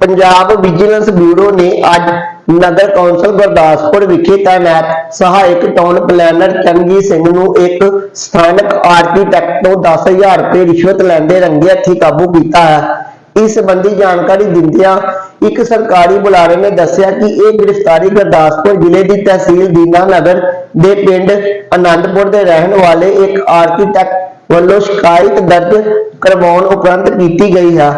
Punjab vigilance bureau ਨੇ ਅੱਜ ਨਗਰ council Gurdaspur ਵਿਖੇ ਤਾਇਨਾਤ ਸਹਾਇਕ ਟਾਊਨ ਪਲੈਨਰ ਚੰਗੀ ਸਿੰਘ ਨੂੰ ਇੱਕ ਸਥਾਨਕ ਆਰਕੀਟੈਕਟ ਤੋਂ 10000 ਰੁਪਏ ਰਿਸ਼ਵਤ ਲੈਂਦੇ ਰੰਗੇ ਹੱਥੀਂ ਕਾਬੂ ਕੀਤਾ ਹੈ। ਇਸ ਸੰਬੰਧੀ ਜਾਣਕਾਰੀ ਦਿੰਦਿਆਂ ਇੱਕ ਸਰਕਾਰੀ ਬੁਲਾਰੇ ਨੇ ਦੱਸਿਆ ਕਿ ਇਹ ਗ੍ਰਿਫਤਾਰੀ ਗੁਰਦਾਸਪੁਰ ਜ਼ਿਲ੍ਹੇ ਦੀ ਤਹਿਸੀਲ ਦੀਨਾ ਨਗਰ ਦੇ ਪਿੰਡ ਆਨੰਦਪੁਰ ਦੇ ਰਹਿਣ ਵਾਲੇ ਇੱਕ ਆਰਕੀਟੈਕਟ ਵੱਲੋਂ ਸ਼ਿਕਾਇਤ ਦਰਜ ਕਰਵਾਉਣ ਉਪਰੰਤ ਕੀਤੀ ਗਈ ਹੈ।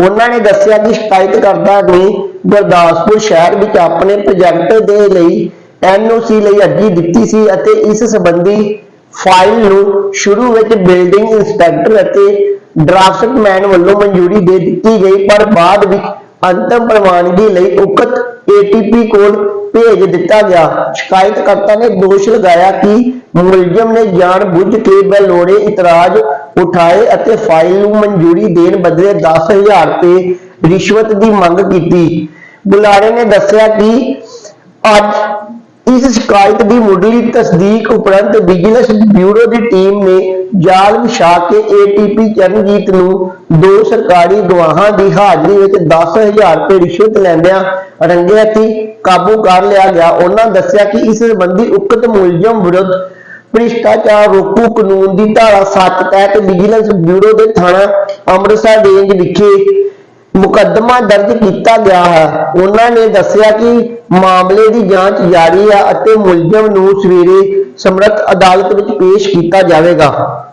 ਉਹਨਾਂ ਨੇ ਦੱਸਿਆ ਕਿ ਸ਼ਿਕਾਇਤਕਰਤਾ ਨੇ ਗੁਰਦਾਸਪੁਰ ਸ਼ਹਿਰ ਵਿੱਚ ਆਪਣੇ ਪ੍ਰੋਜੈਕਟ ਦੇ ਲਈ ਐਨਓਸੀ ਲਈ ਅਰਜ਼ੀ ਦਿੱਤੀ ਸੀ ਅਤੇ ਇਸ ਸੰਬੰਧੀ ਫਾਈਲ ਨੂੰ ਸ਼ੁਰੂ ਵਿੱਚ ਬਿਲਡਿੰਗ ਇੰਸਪੈਕਟਰ ਅਤੇ ਡਰਾਫਟਮੈਨ ਵੱਲੋਂ ਮਨਜ਼ੂਰੀ ਦੇ ਦਿੱਤੀ ਗਈ, ਪਰ ਬਾਅਦ ਵਿੱਚ ਅੰਤਮ ਪ੍ਰਵਾਨਗੀ ਲਈ ਉਕਤ ਏਟੀਪੀ ਕੋਲ ਭੇਜ ਦਿੱਤਾ ਗਿਆ। ਸ਼ਿਕਾਇਤਕਰਤਾ ਨੇ ਦੋਸ਼ ਲਗਾਇਆ ਕਿ ਮੁਲਜ਼ਮ ਨੇ ਜਾਣਬੁੱਝ ਕੇ ਬੇਲੋੜੇ ਇਤਰਾਜ਼ ਉਠਾਏ ਅਤੇ ਫਾਈਲ ਨੂੰ ਮਨਜ਼ੂਰੀ ਦੇਣ ਬਦਲੇ 10000 ਰੁਪਏ ਰਿਸ਼ਵਤ ਦੀ ਮੰਗ ਕੀਤੀ। ਬੁਲਾਰੇ ਨੇ ਦੱਸਿਆ ਕਿ ਅੱਜ ਇਸ ਸ਼ਿਕਾਇਤ ਦੀ ਮੁੱਢਲੀ ਤਸਦੀਕ ਉਪਰੰਤ ਵਿਜੀਲੈਂਸ ਬਿਊਰੋ ਦੀ ਟੀਮ ਨੇ ਜਾਲ ਵਿਛਾ ਕੇ ਏਟੀਪੀ ਚਰਨਜੀਤ ਨੂੰ ਦੋ ਸਰਕਾਰੀ ਗਵਾਹਾਂ ਦੀ ਹਾਜ਼ਰੀ ਵਿੱਚ 10000 ਰੁਪਏ ਰਿਸ਼ਵਤ ਲੈਂਦਿਆਂ ਰੰਗੇ ਹੱਥੀਂ ਕਾਬੂ ਕਰ ਲਿਆ ਗਿਆ। ਉਹਨਾਂ ਦੱਸਿਆ ਕਿ ਇਸ ਸੰਬੰਧੀ ਉਕਤ ਮੁਲਜ਼ਮ ਵਿਰੁੱਧ ਭ੍ਰਿਸ਼ਟਾਚਾਰ ਰੋਕੂ ਕਾਨੂੰਨ ਦੀ ਧਾਰਾ 7 ਤਹਿਤ ਵਿਜੀਲੈਂਸ ਬਿਊਰੋ ਦੇ ਥਾਣਾ ਅੰਮ੍ਰਿਤਸਰ ਰੇਂਜ ਵਿਖੇ ਮੁਕੱਦਮਾ ਦਰਜ ਕੀਤਾ ਗਿਆ ਹੈ। ਉਹਨਾਂ ਨੇ ਦੱਸਿਆ ਕਿ ਮਾਮਲੇ ਦੀ ਜਾਂਚ ਜਾਰੀ ਹੈ ਅਤੇ ਮੁਲਜ਼ਮ ਨੂੰ ਸਵੇਰੇ ਸਮਰੱਥ ਅਦਾਲਤ ਵਿੱਚ ਪੇਸ਼ ਕੀਤਾ ਜਾਵੇਗਾ।